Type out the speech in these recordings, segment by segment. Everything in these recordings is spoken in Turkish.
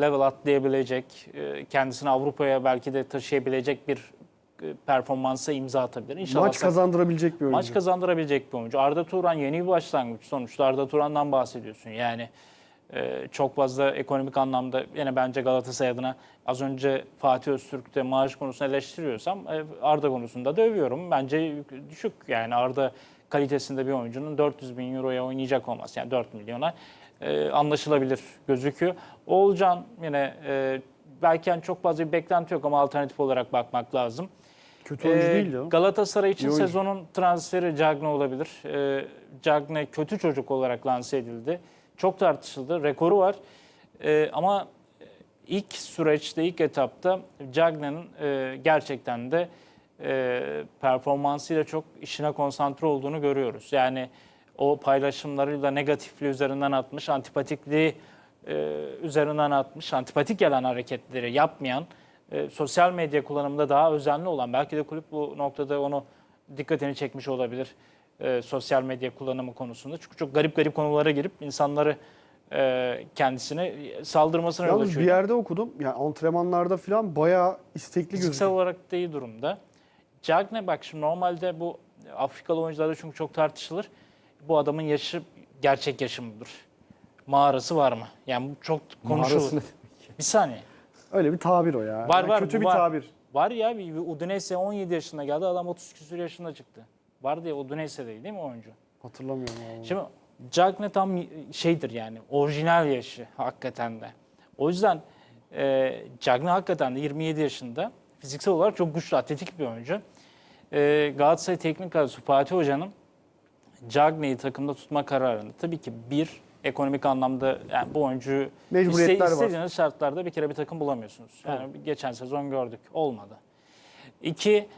level atlayabilecek, e, kendisini Avrupa'ya belki de taşıyabilecek bir e, performansa imza atabilir. İnşallah Maç kazandırabilecek bir oyuncu. Maç kazandırabilecek bir oyuncu. Arda Turan yeni bir başlangıç. Sonuçta Arda Turan'dan bahsediyorsun. Yani e, çok fazla ekonomik anlamda yine bence Galatasaray adına az önce Fatih Öztürk'te maaş konusunda eleştiriyorsam e, Arda konusunda da övüyorum. Bence düşük yani Arda kalitesinde bir oyuncunun 400 bin euroya oynayacak olması yani 4 milyona e, anlaşılabilir gözüküyor. Oğulcan yine e, belki yani çok fazla bir beklenti yok ama alternatif olarak bakmak lazım. Kötü oyuncu Ee, değil ya. Galatasaray için İyi oyuncu. sezonun transferi Cagne olabilir. Ee, Cagne kötü çocuk olarak lanse edildi. Çok tartışıldı. Rekoru var. Ee, ama ilk süreçte, ilk etapta Cagne'nin e, gerçekten de e, performansıyla çok işine konsantre olduğunu görüyoruz. Yani o paylaşımlarıyla negatifliği üzerinden atmış, antipatikliği e, üzerinden atmış, antipatik gelen hareketleri yapmayan, e, sosyal medya kullanımında daha özenli olan, belki de kulüp bu noktada onu dikkatini çekmiş olabilir e, sosyal medya kullanımı konusunda. Çünkü çok garip garip konulara girip insanları e, kendisine saldırmasına yol Yalnız bir açıyor. yerde okudum. Yani antrenmanlarda falan bayağı istekli Fiziksel gözüküyor. olarak da iyi durumda. Cagne bak şimdi normalde bu Afrikalı oyuncularda çünkü çok tartışılır. Bu adamın yaşı gerçek yaşı mıdır? Mağarası var mı? Yani bu çok konuşulur. Bir saniye. Öyle bir tabir o ya. Var Yani var. Kötü bir var. tabir. Var ya bir, bir Udinese 17 yaşında geldi adam 30 küsur yaşında çıktı. Var diye Udinese'deydi değil mi oyuncu? Hatırlamıyorum abi. Şimdi Cagne tam şeydir yani orijinal yaşı hakikaten de. O yüzden e, Cagne hakikaten de 27 yaşında fiziksel olarak çok güçlü atletik bir oyuncu. E, Galatasaray Teknik Kadrosu Fatih Hoca'nın Cagne'yi takımda tutma kararında tabii ki bir ekonomik anlamda yani bu oyuncuyu Mecburiyetler var. istediğiniz şartlarda bir kere bir takım bulamıyorsunuz. Yani geçen sezon gördük olmadı. İki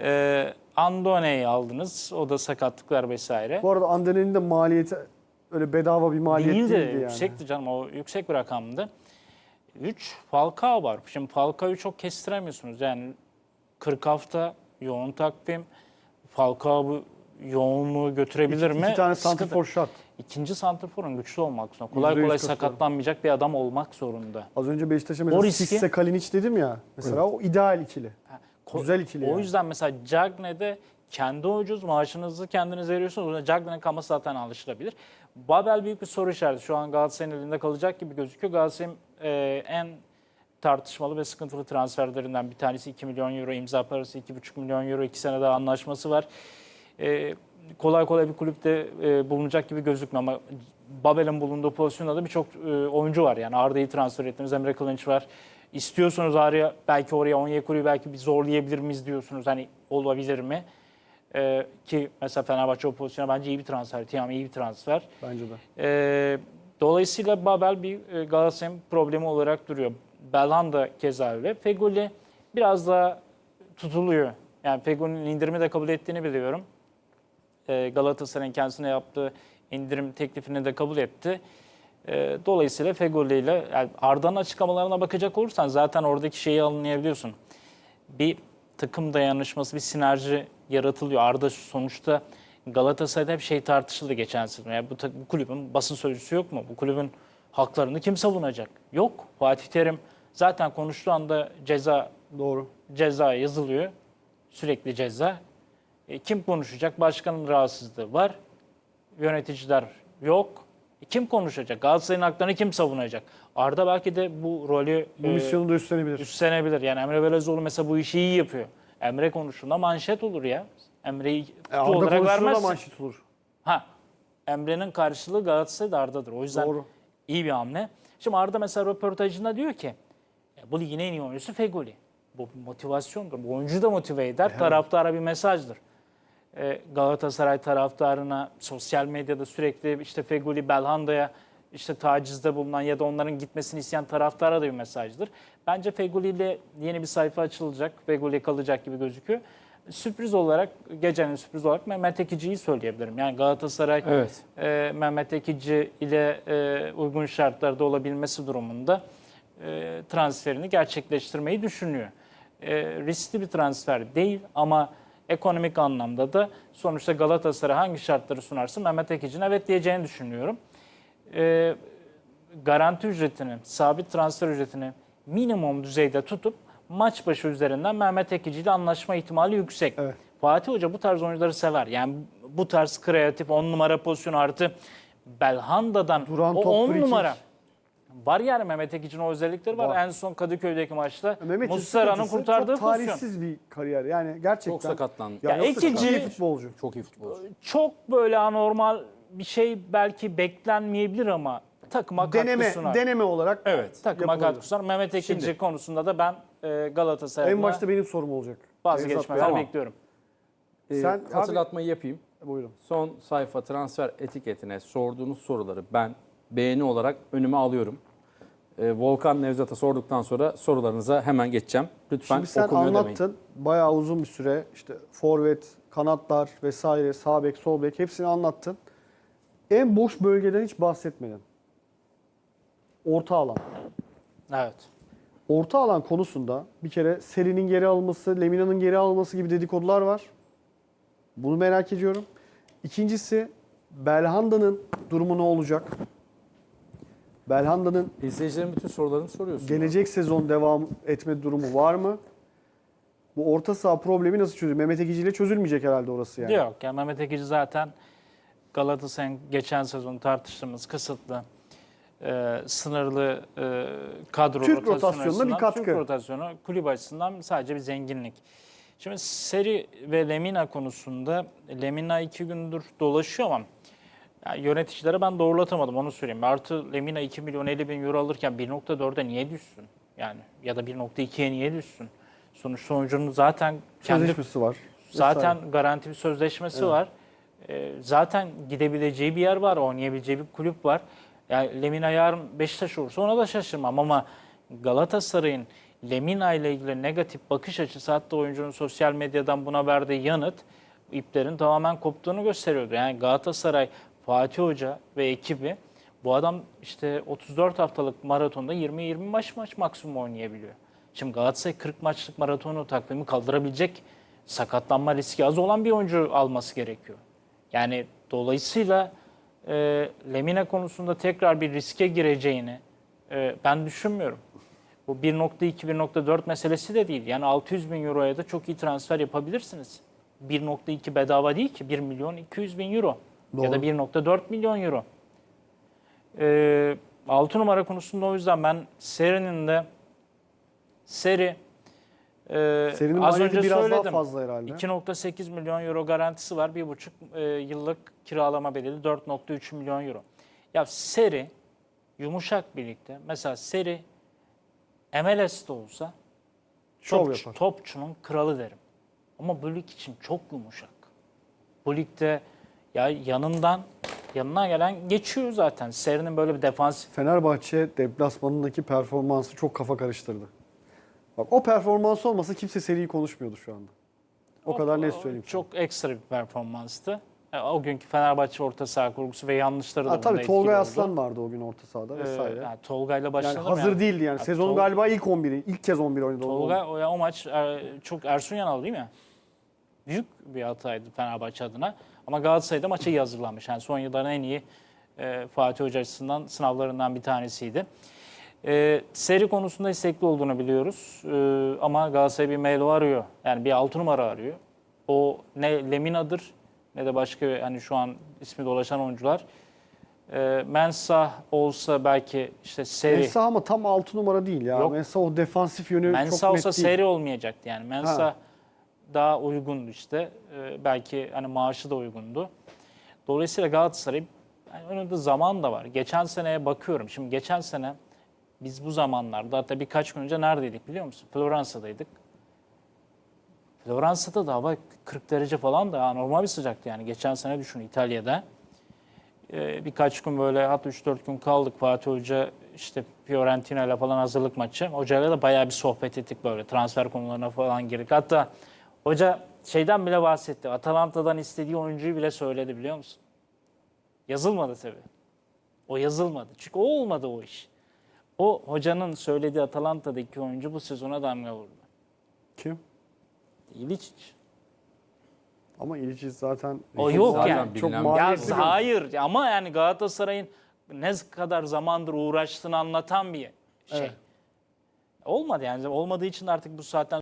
e, Andone'yi aldınız. O da sakatlıklar vesaire. Bu arada Anderlecht'in de maliyeti öyle bedava bir maliyet Değil değildi de yani. yüksekti canım o yüksek bir rakamdı. 3 Falcao var. Şimdi Falcao'yu çok kestiremiyorsunuz. Yani 40 hafta yoğun takvim. Falcao bu yoğunluğu götürebilir mi? İki tane santrfor şart. İkinci santrforun güçlü olmak zorunda. Kolay kolay katılıyorum. sakatlanmayacak bir adam olmak zorunda. Az önce Beşiktaş'a mesela riski- Sisse Kalinic dedim ya. Mesela o ideal ikili. Ko- Güzel ikili O yani. yüzden mesela Cagne'de kendi oyuncunuz maaşınızı kendiniz veriyorsunuz. Cagne'nin kalması zaten alışılabilir. Babel büyük bir soru işareti. Şu an Galatasaray'ın elinde kalacak gibi gözüküyor. Galatasaray'ın e, en tartışmalı ve sıkıntılı transferlerinden bir tanesi 2 milyon euro imza parası, 2,5 milyon euro 2 sene daha anlaşması var. E, kolay kolay bir kulüpte e, bulunacak gibi gözükmüyor ama Babel'in bulunduğu pozisyonda da birçok e, oyuncu var. Yani Arda'yı transfer ettiniz, Emre Kılınç var. İstiyorsunuz araya belki oraya Onyekuru'yu belki bir zorlayabilir miyiz diyorsunuz. Hani olabilir mi? E, ki mesela Fenerbahçe o pozisyona bence iyi bir transfer. Tiam iyi bir transfer. Bence de. E, dolayısıyla Babel bir e, Galatasaray'ın problemi olarak duruyor. Belhanda keza öyle. Fegoli biraz daha tutuluyor. Yani Fegoli'nin indirimi de kabul ettiğini biliyorum. E, Galatasaray'ın kendisine yaptığı indirim teklifini de kabul etti. E, Dolayısıyla Fegoli ile yani Arda'nın açıklamalarına bakacak olursan zaten oradaki şeyi anlayabiliyorsun. Bir takım dayanışması, bir sinerji yaratılıyor. Arda sonuçta Galatasaray'da hep şey tartışıldı geçen sezon. Yani bu, bu kulübün basın sözcüsü yok mu? Bu kulübün haklarını kim savunacak? Yok. Fatih Terim zaten konuştuğu anda ceza Doğru. ceza yazılıyor. Sürekli ceza. E, kim konuşacak? Başkanın rahatsızlığı var. Yöneticiler yok. E, kim konuşacak? Galatasaray'ın haklarını kim savunacak? Arda belki de bu rolü Bu e, misyonu da üstlenebilir. üstlenebilir. Yani Emre Belözoğlu mesela bu işi iyi yapıyor. Emre konuştuğunda manşet olur ya. Emre'yi E, Arda olarak konuştuğunda da vermezsin. manşet olur. Ha, Emre'nin karşılığı Galatasaray'da Arda'dır. O yüzden Doğru. iyi bir hamle. Şimdi Arda mesela röportajında diyor ki "Ya bu ligin en iyi oyuncusu Fegoli. Bu bir motivasyondur. Bu oyuncu da motive eder. Taraftara bir mesajdır. Ee, Galatasaray taraftarına sosyal medyada sürekli işte Fegoli, Belhanda'ya işte tacizde bulunan ya da onların gitmesini isteyen taraftara da bir mesajdır. Bence Fegoli ile yeni bir sayfa açılacak. Fegoli kalacak gibi gözüküyor. Sürpriz olarak, gecenin sürpriz olarak Mehmet Ekici'yi söyleyebilirim. Yani Galatasaray Evet. e, Mehmet Ekici ile e, uygun şartlarda olabilmesi durumunda e, transferini gerçekleştirmeyi düşünüyor. E, riskli bir transfer değil ama ekonomik anlamda da sonuçta Galatasaray hangi şartları sunarsa Mehmet Ekici'nin evet diyeceğini düşünüyorum. E, garanti ücretini, sabit transfer ücretini minimum düzeyde tutup maç başı üzerinden Mehmet Ekici ile anlaşma ihtimali yüksek. Evet. Fatih Hoca bu tarz oyuncuları sever. Yani bu tarz kreatif 10 numara pozisyonu artı Belhanda'dan Duran o top, 10 free kick. numara. Var yani Mehmet Ekici'nin o özellikleri var. Var. En son Kadıköy'deki maçta Mehmet'in Muslera'nın kurtardığı çok pozisyon. tarihsiz bir kariyer. Yani gerçekten. Çok sakatlandı. Ya, Ya Ekici- iyi futbolcu. Çok iyi futbolcu. Çok böyle anormal bir şey belki beklenmeyebilir ama takıma Deneme, katkı sunar. deneme olarak Evet. takıma yapılabilir. katkı sunar. Mehmet Ekici Şimdi- konusunda da ben e, Galatasaray'da En başta benim sorum olacak. vazgeçmeler Tamam. bekliyorum. Ee, Sen- hatırlatmayı yapayım. Buyurun. Son sayfa transfer etiketine sorduğunuz soruları ben beğeni olarak önüme alıyorum. Ee, Volkan Nevzat'a sorduktan sonra sorularınıza hemen geçeceğim. Lütfen Şimdi sen okumuyor anlattın. demeyin. Bayağı uzun bir süre işte forvet, kanatlar vesaire, sağ bek, sol bek hepsini anlattın. En boş bölgeden hiç bahsetmedin. Orta alan. Evet. Orta alan konusunda bir kere Seri'nin geri alınması, Lemina'nın geri alınması gibi dedikodular var. Bunu merak ediyorum. İkincisi Belhanda'nın durumu ne olacak? Belhanda'nın İzleyicilerin bütün sorularını soruyorsun. gelecek sezon devam etme durumu var mı? Bu orta saha problemi nasıl çözülür? Mehmet Ekici ile çözülmeyecek herhalde orası yani. Yok yani Mehmet Ekici zaten Galatasaray'ın geçen sezon tartıştığımız kısıtlı e, sınırlı e, kadro Türk rotasyonu rotasyonuna bir açısından, katkı. Türk rotasyonu kulüp açısından sadece bir zenginlik. Şimdi Seri ve Lemina konusunda Lemina iki gündür dolaşıyor ama yani yöneticilere ben doğrulatamadım onu söyleyeyim. Artı Lemina 2 milyon 50 bin euro alırken 1.4'e niye düşsün? Yani ya da 1.2'ye niye düşsün? Sonuçta oyuncunun zaten kendi Sözleşmesi var. Zaten Vesaire. garanti bir sözleşmesi var. Ee, zaten gidebileceği bir yer var, oynayabileceği bir kulüp var. Yani Lemina yarın Beşiktaş olursa ona da şaşırmam ama Galatasaray'ın Lemina ile ilgili negatif bakış açısı hatta oyuncunun sosyal medyadan buna verdiği yanıt iplerin tamamen koptuğunu gösteriyordu. Yani Galatasaray, Fatih Hoca ve ekibi bu adam işte 34 haftalık maratonda 20-20 maç maç maksimum oynayabiliyor. Şimdi Galatasaray 40 maçlık maratonu takvimi kaldırabilecek sakatlanma riski az olan bir oyuncu alması gerekiyor. Yani dolayısıyla e, Lemina konusunda tekrar bir riske gireceğini e, ben düşünmüyorum. Bu 1.2-1.4 meselesi de değil. Yani 600 bin euroya da çok iyi transfer yapabilirsiniz. 1.2 bedava değil ki 1 milyon 200 bin euro ya da Doğru. 1.4 milyon euro. E, 6 numara konusunda o yüzden ben Seri'nin de Seri e, Serinin az önce biraz söyledim. daha fazla herhalde. 2.8 milyon euro garantisi var. 1,5 e, yıllık kiralama bedeli 4.3 milyon euro. Ya seri yumuşak birlikte. Mesela seri MLS'de olsa Şov top- yapar. topçunun kralı derim. Ama bu lig için çok yumuşak. Bu ligde ya yanından yanına gelen geçiyor zaten. Seri'nin böyle bir defansif Fenerbahçe deplasmanındaki performansı çok kafa karıştırdı. Bak o performans olmasa kimse seriyi konuşmuyordu şu anda. O kadar net söyleyeyim. sana. Çok ekstra bir performanstı. E, O günkü Fenerbahçe orta saha kurgusu ve yanlışları da Ha, tabii oldu. Aslan vardı o gün orta sahada Ee, vesaire. yani Tolga'yla başladı yani hazır yani? değildi yani. Ya Sezonun Tol- galiba ilk 11'i. ilk kez 11 oynadı. o- Tolga o, o maç e, çok Ersun Yanal değil mi? Büyük bir hataydı Fenerbahçe adına. Ama Galatasaray'da maça iyi hazırlanmış. Yani son yılların en iyi e, Fatih Hoca açısından sınavlarından bir tanesiydi. E, seri konusunda istekli olduğunu biliyoruz. E, ama Galatasaray bir Melo arıyor. Yani bir altı numara arıyor. O ne Lemina'dır ne de başka hani şu an ismi dolaşan oyuncular. E, Mensah olsa belki işte seri. Mensah ama tam 6 numara değil ya. Yok. Mensah o defansif yönü Mensa çok net olsa değil. seri olmayacaktı yani. Mensa Ha. Daha uygundu işte. Ee, belki hani maaşı da uygundu. Dolayısıyla Galatasaray yani önünde zaman da var. Geçen seneye bakıyorum. Şimdi geçen sene biz bu zamanlarda hatta birkaç gün önce neredeydik biliyor musun? Floransa'daydık. Floransa'da da hava 40 derece falan da normal bir sıcaktı yani. Geçen sene düşün İtalya'da. Ee, birkaç gün böyle hatta 3-4 gün kaldık. Fatih Hoca işte Fiorentina ile falan hazırlık maçı. Hocayla da bayağı bir sohbet ettik böyle transfer konularına falan girdik. Hatta hoca şeyden bile bahsetti. Atalanta'dan istediği oyuncuyu bile söyledi biliyor musun? Yazılmadı tabii. O yazılmadı. Çünkü o olmadı o iş. O hocanın söylediği Atalanta'daki oyuncu bu sezona damga vurdu. Kim? İliçic. Ama İlicic zaten O yok Zaten yani. çok bilinen- Ya maliyetli. bir- hayır ama yani Galatasaray'ın ne kadar zamandır uğraştığını anlatan bir şey. Evet. Olmadı yani. Olmadığı için artık bu saatten